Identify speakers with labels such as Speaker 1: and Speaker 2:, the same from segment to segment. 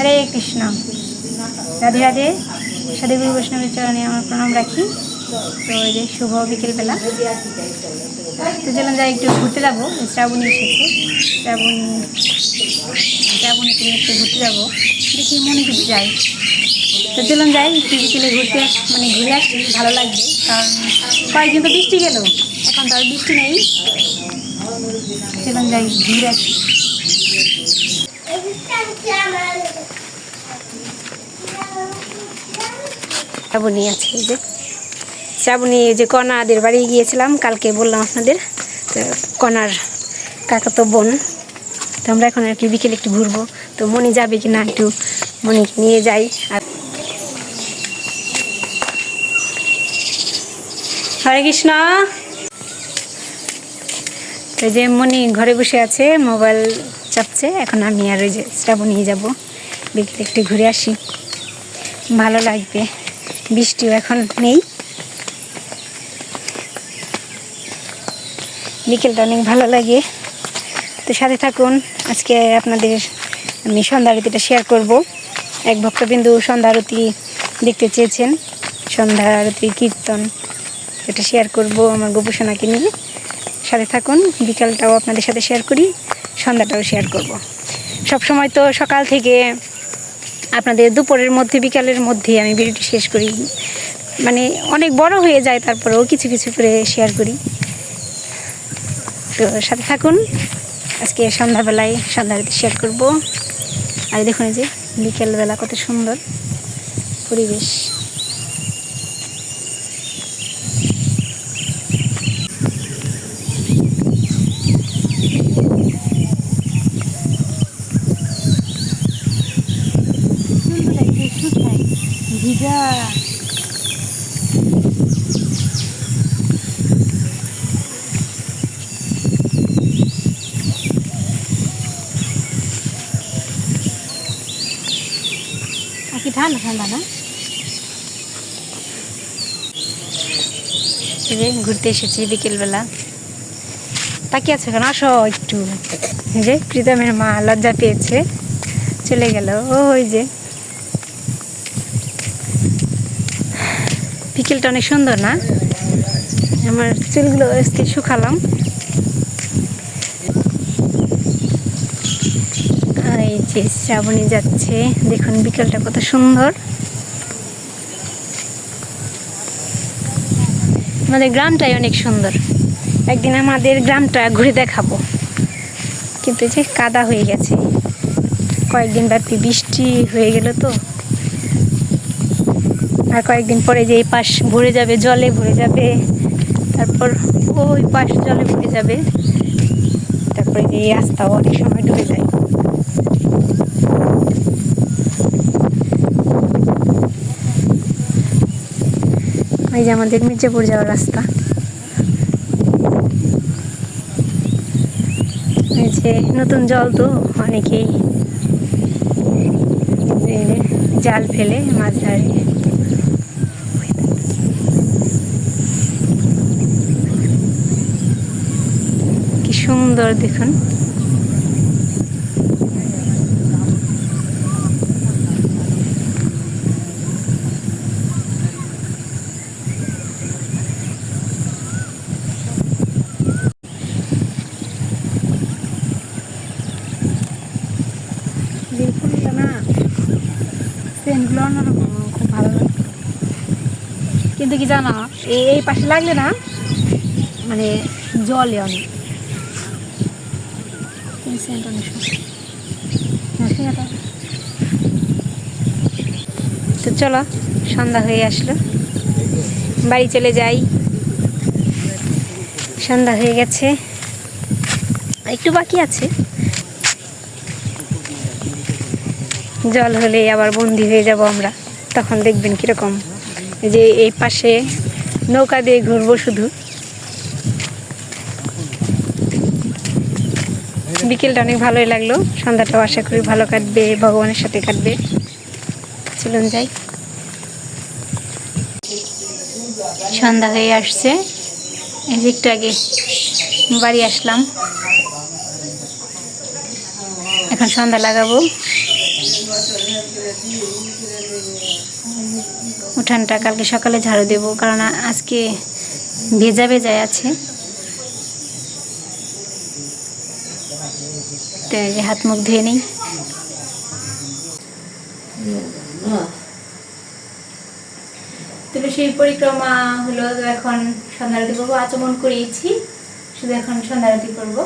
Speaker 1: হরে কৃষ্ণ। রাধে রাধে। সাধুগুরু বৈষ্ণবের চরণে আমার প্রণাম রাখি। তো এই যে শুভ বিকেলবেলা। তো চলুন যাই, একটু ঘুরতে যাব। শ্রাবণী এসেছে। শ্রাবণী শ্রাবণীকে নিয়ে একটু ঘুরতে যাব। দেখি মনে কিছু যাই তো চলুন যাই, একটু বিকেলে ঘুরতে মানে ঘুরে আসি। ভালো লাগবে, কারণ কয়েকদিন তো বৃষ্টি গেল। এখন তো আর বৃষ্টি নেই। চলুন যাই, ঘুরে আসি। শ্রাবণী আছে এই যে। শ্রাবণী এই যে কনাদের বাড়ি গিয়েছিলাম, কালকে বললাম আপনাদের, তো কনার কাকা তো বোন। তো আমরা এখন আর কি বিকেলে একটু ঘুরবো। তো মনি যাবে কি না একটু মনিকে নিয়ে যাই। আর হরে কৃষ্ণ। এই যে মনি ঘরে বসে আছে, মোবাইল চাপছে, এখন আমি আর ওই যে শ্রাবণী যাব। বিকেলে একটু ঘুরে আসি। ভালো লাগবে, বৃষ্টিও এখন নেই। বিকেলটা অনেক ভালো লাগে। তো সাথে থাকুন, আজকে আপনাদের আমি সন্ধ্যা আরতিটা শেয়ার করব। এক ভক্তবিন্দু সন্ধ্যা আরতি দেখতে চেয়েছেন। সন্ধ্যা আরতি কীর্তন, এটা শেয়ার করব আমার গোপোষণাকে নিয়ে। সাথে থাকুন। বিকালটাও আপনাদের সাথে শেয়ার করি, সন্ধ্যাটাও শেয়ার করব। সব সময় তো সকাল থেকে আপনাদের দুপুরের মধ্যে, বিকালের মধ্যে আমি ভিডিওটি শেষ করি। মানে অনেক বড় হয়ে যায়, তারপরেও কিছু কিছু করে শেয়ার করি। তো সাথে থাকুন। আজকে সন্ধ্যাবেলায় সন্ধ্যাতে শেয়ার করব। আর দেখুন যে বিকেলবেলা কত সুন্দর পরিবেশ। কি ঠান্ডা ঠান্ডা না ঘুরতে এসেছি বিকেলবেলা। তাকিয়ে আছে কেন? আসো একটু। যে প্রীতমের মা লজ্জা পেয়েছে। চলে গেল। ওই যে বিকেলটা অনেক সুন্দর না? আমার চুলগুলো আজকে শুকালাম। এই যে শ্রাবণী যাচ্ছে, দেখুন বিকেলটা কত সুন্দর। আমাদের গ্রামটাই অনেক সুন্দর। একদিন আমাদের গ্রামটা ঘুরে দেখাবো। কিন্তু যে কাদা হয়ে গেছে। কয়েকদিন ব্যাপী বৃষ্টি হয়ে গেল তো। আর কয়েকদিন পরে যে এই পাশ ভরে যাবে, জলে ভরে যাবে, তারপর ওই পাশ জলে ভরে যাবে, তারপরে এই রাস্তাও অনেক সময় ডুবে যায়। এই যে আমাদের মির্জাপুর যাওয়ার রাস্তা। যে নতুন জল তো অনেকেই জাল ফেলে মাছ ধরে। সুন্দর দেখুন। খুব কিন্তু কি জানো এই পাশে লাগলে না মানে জলে অনেক। তো চলো, সন্ধ্যা হয়ে আসলো। বাড়ি চলে যাই। সন্ধ্যা হয়ে গেছে। একটু বাকি আছে। জল হলে আবার বন্দি হয়ে যাব আমরা। তখন দেখবেন কীরকম। যে এই পাশে নৌকা দিয়ে ঘুরবো শুধু। বিকেলটা অনেক ভালোই লাগল। সন্ধ্যাটাও আশা করি ভালো কাটবে, ভগবানের সাথে কাটবে। চলুন যাই। সন্ধ্যা হয়ে আসছে। একটু আগে বাড়ি আসলাম। এখন সন্ধ্যা লাগাবো। উঠানটা কালকে সকালে ঝাড়ু দেব, কারণ আজকে ভেজা ভেজায় আছে। তো হাত মুখ ধুয়ে নিই। সেই পরিক্রমা হলো এখন সন্ধ্যারতি করব আচমন করিয়েছি। শুধু এখন সন্ধ্যারতি করব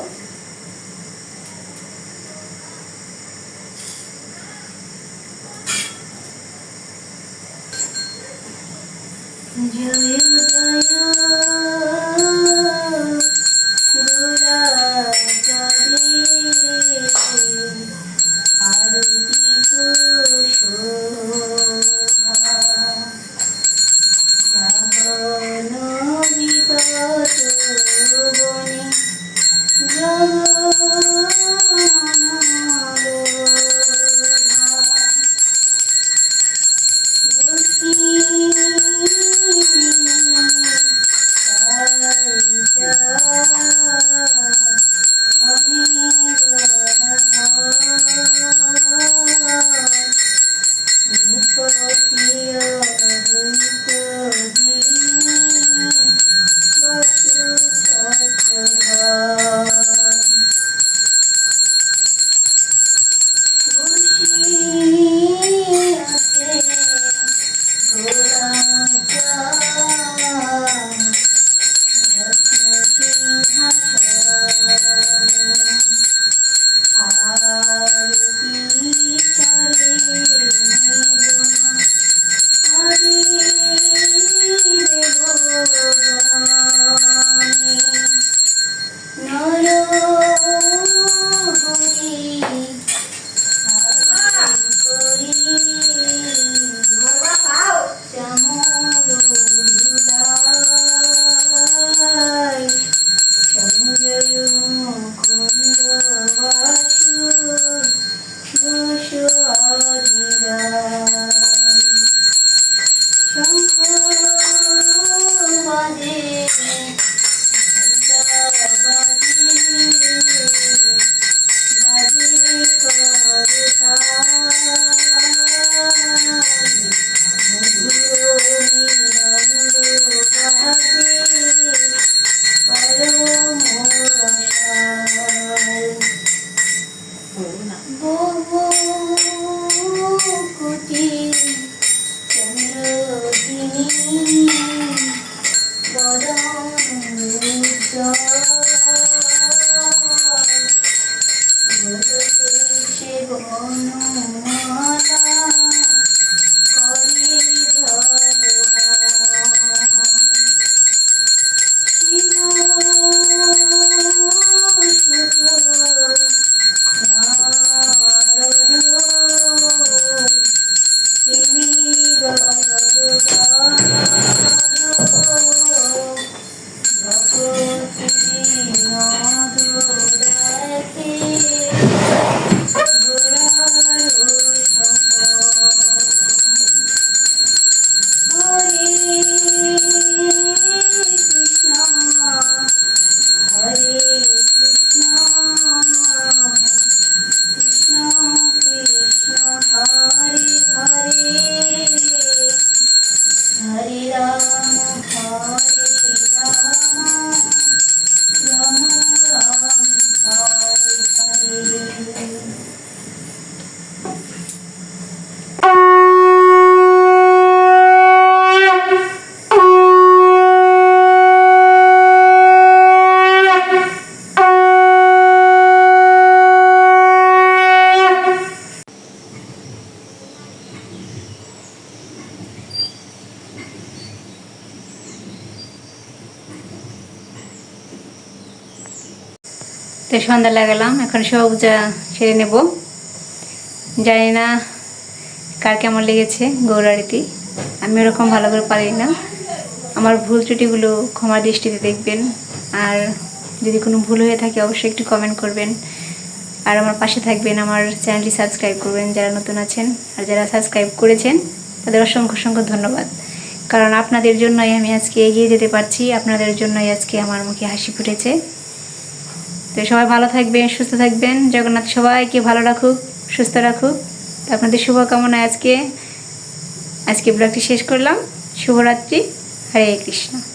Speaker 1: তো সন্ধ্যা লাগালাম, এখন সব সবজা সেরে নেব। জানি না কার কেমন লেগেছে গৌরারিতি আমি ওরকম ভালো করে পারি না। আমার ভুল ত্রুটিগুলো ক্ষমা দৃষ্টিতে দেখবেন। আর যদি কোনো ভুল হয়ে থাকে, অবশ্যই একটু কমেন্ট করবেন। আর আমার পাশে থাকবেন, আমার চ্যানেলটি সাবস্ক্রাইব করবেন যারা নতুন আছেন। আর যারা সাবস্ক্রাইব করেছেন, তাদের অসংখ্য অসংখ্য ধন্যবাদ। কারণ আপনাদের জন্যই আমি আজকে এগিয়ে যেতে পারছি, আপনাদের জন্যই আজকে আমার মুখে হাসি ফুটেছে। তো সবাই ভালো থাকবেন, সুস্থ থাকবেন। জগন্নাথ সবাইকে ভালো রাখুক, সুস্থ রাখুক। তো আপনাদের শুভকামনা আজকে। আজকে ব্লগটি শেষ করলাম। শুভরাত্রি। হরে কৃষ্ণ।